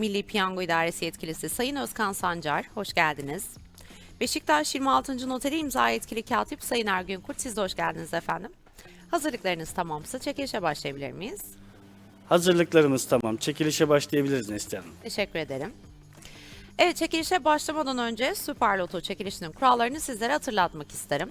Milli Piyango İdaresi Yetkilisi Sayın Özkan Sancar, hoş geldiniz. Beşiktaş 26. Noteri imza yetkili katip Sayın Ergün Kurt, siz de hoş geldiniz efendim. Hazırlıklarınız tamamsa çekilişe başlayabilir miyiz? Hazırlıklarımız tamam. Çekilişe başlayabiliriz Neslihan. Teşekkür ederim. Evet çekilişe başlamadan önce Süper Loto çekilişinin kurallarını sizlere hatırlatmak isterim.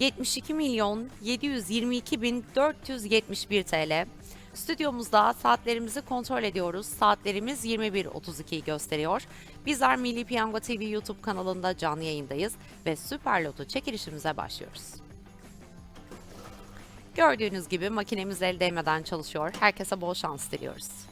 72 milyon 722 bin 471 TL. Stüdyomuzda saatlerimizi kontrol ediyoruz. Saatlerimiz 21.32'yi gösteriyor. Bizler Milli Piyango TV YouTube kanalında canlı yayındayız ve Süper Loto çekilişimize başlıyoruz. Gördüğünüz gibi makinemiz el değmeden çalışıyor. Herkese bol şans diliyoruz.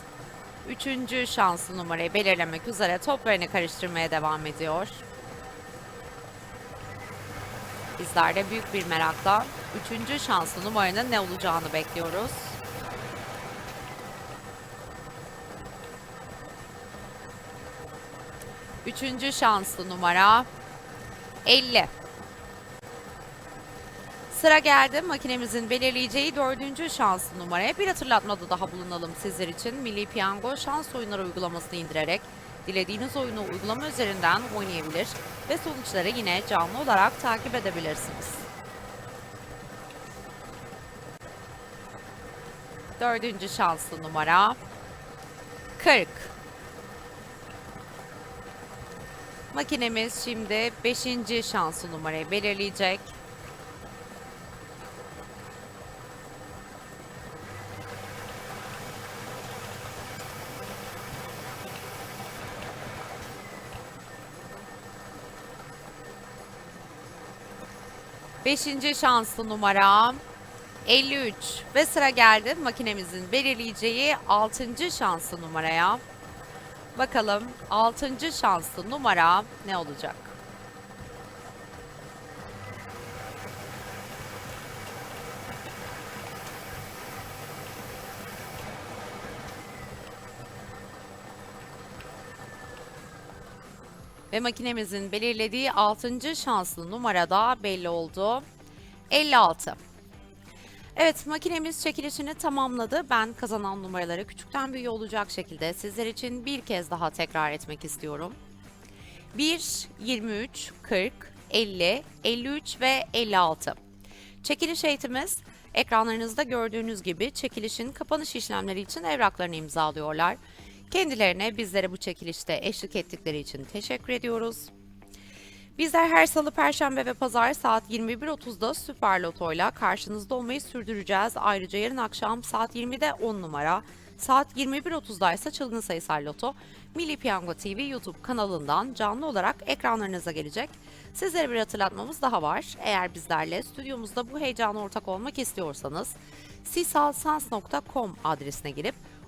Üçüncü şanslı numarayı belirlemek üzere toplarını karıştırmaya devam ediyor. Bizler de büyük bir merakla üçüncü şanslı numaranın ne olacağını bekliyoruz. Üçüncü şanslı numara 50. Sıra geldi makinemizin belirleyeceği dördüncü şanslı numaraya bir hatırlatmada daha bulunalım sizler için. Milli Piyango şans oyunları uygulamasını indirerek dilediğiniz oyunu uygulama üzerinden oynayabilir ve sonuçları yine canlı olarak takip edebilirsiniz. Dördüncü şanslı numara 40. Makinemiz şimdi beşinci şanslı numarayı belirleyecek. Beşinci şanslı numara 53 ve sıra geldi makinemizin belirleyeceği 6. şanslı numaraya. Bakalım 6. şanslı numara ne olacak? Ve makinemizin belirlediği 6. şanslı numarada belli oldu. 56. Evet makinemiz çekilişini tamamladı. Ben kazanan numaraları küçükten büyüğe olacak şekilde sizler için bir kez daha tekrar etmek istiyorum. 1, 23, 40, 50, 53 ve 56. Çekiliş eğitimiz ekranlarınızda gördüğünüz gibi çekilişin kapanış işlemleri için evraklarını imzalıyorlar. Kendilerine bizlere bu çekilişte eşlik ettikleri için teşekkür ediyoruz. Bizler her salı, perşembe ve pazar saat 21.30'da Süper Loto'yla karşınızda olmayı sürdüreceğiz. Ayrıca yarın akşam saat 20'de 10 numara, saat 21.30'da ise Çılgın Sayısal Loto, Milli Piyango TV YouTube kanalından canlı olarak ekranlarınıza gelecek. Sizlere bir hatırlatmamız daha var. Eğer bizlerle stüdyomuzda bu heyecana ortak olmak istiyorsanız sisalsans.com adresine girip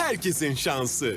herkesin şansı.